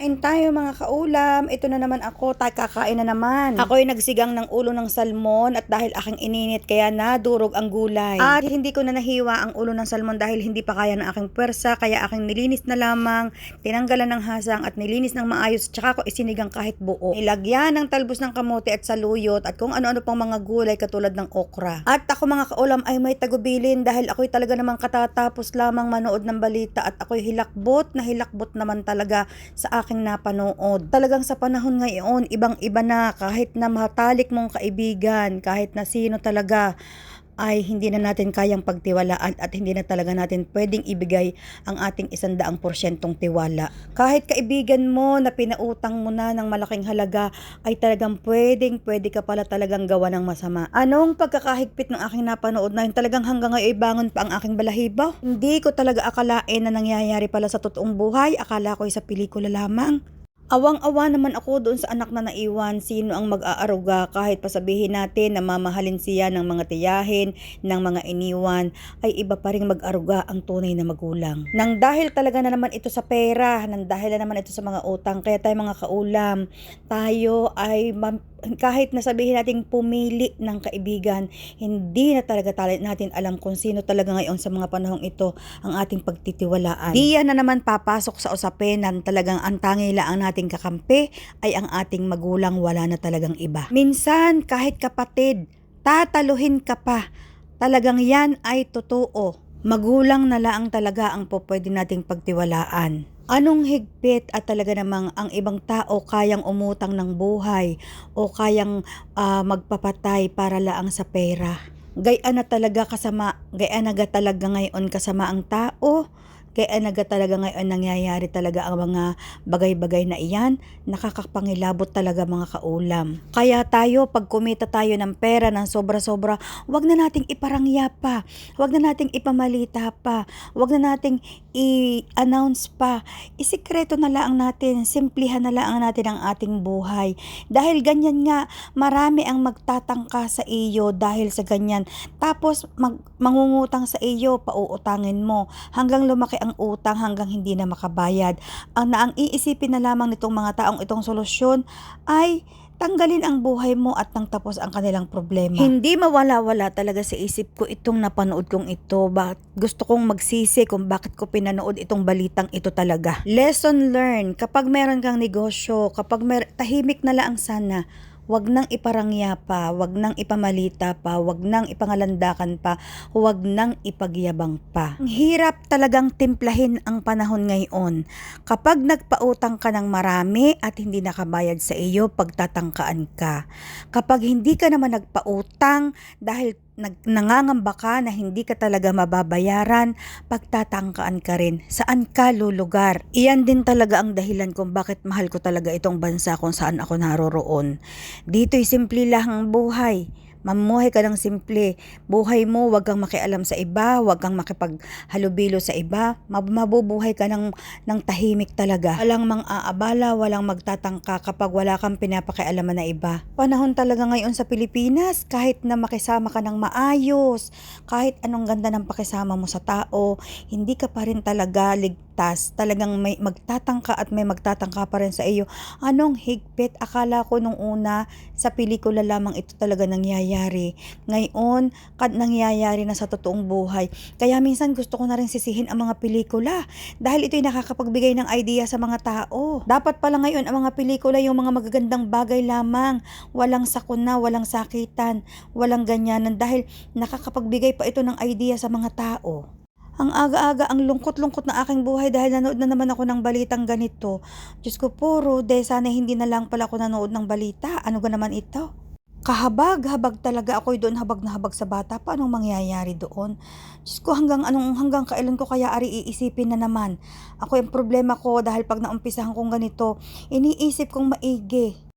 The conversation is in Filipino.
Kain tayo mga kaulam. Ito na naman ako, tayo kakain na naman. Ako'y nagsigang ng ulo ng salmon at dahil aking ininit kaya nadurog ang gulay. At hindi ko na nahiwa ang ulo ng salmon dahil hindi pa kaya ng aking pwersa kaya aking nilinis na lamang, tinanggalan ng hasang at nilinis ng maayos tsaka ko isinigang kahit buo. Ilagyan ng talbos ng kamote at saluyot at kung ano-ano pang mga gulay katulad ng okra. At ako mga kaulam ay may tagubilin dahil ako'y talaga namang katatapos lamang manood ng balita at ako'y hilakbot na hilakbot naman talaga sa aking napanood. Talagang sa panahon ngayon, ibang-iba na kahit na matalik mong kaibigan, kahit na sino talaga ay hindi na natin kayang pagtiwalaan at hindi na talaga natin pwedeng ibigay ang ating isandaang porsyentong tiwala. Kahit kaibigan mo na pinautang mo na ng malaking halaga ay talagang pwedeng pwede ka pala talagang gawa ng masama. Anong pagkakahigpit ng aking napanood na yun talagang hanggang ngayon ay bangon pa ang aking balahibo? Hindi ko talaga akalain na nangyayari pala sa totoong buhay. Akala ko ay sa pelikula lamang. Awang-awa naman ako doon sa anak na naiwan, sino ang mag-aaruga kahit pasabihin natin na mamahalin siya ng mga tiyahin, ng mga iniwan, ay iba pa rin mag-aruga ang tunay na magulang. Nang dahil talaga na naman ito sa pera, nang dahil na naman ito sa mga utang, kaya tayo mga kaulam, tayo ay kahit na sabihin natin pumili ng kaibigan, hindi na talaga tala- natin alam kung sino talaga ngayon sa mga panahong ito ang ating pagtitiwalaan. Di yan na naman papasok sa usapin na talagang ang tangi lang nating kakampi ay ang ating magulang wala na talagang iba. Minsan kahit kapatid, tataluhin ka pa. Talagang yan ay totoo. Magulang na lang talaga ang po pwede nating pagtiwalaan. Anong higpit at talaga namang ang ibang tao kayang umutang ng buhay o kayang ah, magpapatay para laang sa pera? Gayaan na talaga kasama, gayaan na ga talaga ngayon kasama ang tao, gayaan na ga talaga ngayon nangyayari talaga ang mga bagay-bagay na iyan, nakakapangilabot talaga mga kaulam. Kaya tayo, pag kumita tayo ng pera ng sobra-sobra, wag na nating iparangya pa, wag na nating ipamalita pa, wag na nating i-announce pa, isikreto na lang natin, simplihan na lang natin ang ating buhay. Dahil ganyan nga, marami ang magtatangka sa iyo dahil sa ganyan. Tapos mag, mangungutang sa iyo, pauutangin mo, hanggang lumaki ang utang hanggang hindi na makabayad. Ang na ang iisipin na lamang nitong mga taong itong solusyon ay tanggalin ang buhay mo at nang tapos ang kanilang problema. Hindi mawala-wala talaga sa isip ko itong napanood kong ito. Ba gusto kong magsisi kung bakit ko pinanood itong balitang ito talaga. Lesson learned, kapag meron kang negosyo, kapag mer tahimik na lang sana, Huwag nang iparangya pa, huwag nang ipamalita pa, huwag nang ipangalandakan pa, huwag nang ipagyabang pa. Ang hirap talagang timplahin ang panahon ngayon. Kapag nagpautang ka ng marami at hindi nakabayad sa iyo, pagtatangkaan ka. Kapag hindi ka naman nagpautang dahil nag, nangangamba ka na hindi ka talaga mababayaran, pagtatangkaan ka rin. Saan ka lulugar? Iyan din talaga ang dahilan kung bakit mahal ko talaga itong bansa kung saan ako naroroon. Dito'y simple lang ang buhay. Mamuhay ka ng simple. Buhay mo, wag kang makialam sa iba, wag kang makipaghalubilo sa iba. Mab- Mabubuhay ka ng, ng tahimik talaga. Walang mang-aabala, walang magtatangka kapag wala kang pinapakialaman na iba. Panahon talaga ngayon sa Pilipinas, kahit na makisama ka ng maayos, kahit anong ganda ng pakisama mo sa tao, hindi ka pa rin talaga ligtas. Talagang may magtatangka at may magtatangka pa rin sa iyo. Anong higpit? Akala ko nung una, sa pelikula lamang ito talaga nangyayari. Ngayon, kad nangyayari na sa totoong buhay. Kaya minsan gusto ko na rin sisihin ang mga pelikula dahil ito'y nakakapagbigay ng idea sa mga tao. Dapat pala ngayon ang mga pelikula yung mga magagandang bagay lamang. Walang sakuna, walang sakitan, walang ganyanan dahil nakakapagbigay pa ito ng idea sa mga tao. Ang aga-aga, ang lungkot-lungkot na aking buhay dahil nanood na naman ako ng balitang ganito. Diyos ko po, Rode, sana hindi na lang pala ako nanood ng balita. Ano ga naman ito? Kahabag, habag talaga ako'y doon habag na habag sa bata. Paano mangyayari doon? Diyos ko, hanggang anong hanggang kailan ko kaya ari iisipin na naman. Ako yung problema ko dahil pag naumpisahan kong ganito, iniisip kong maigi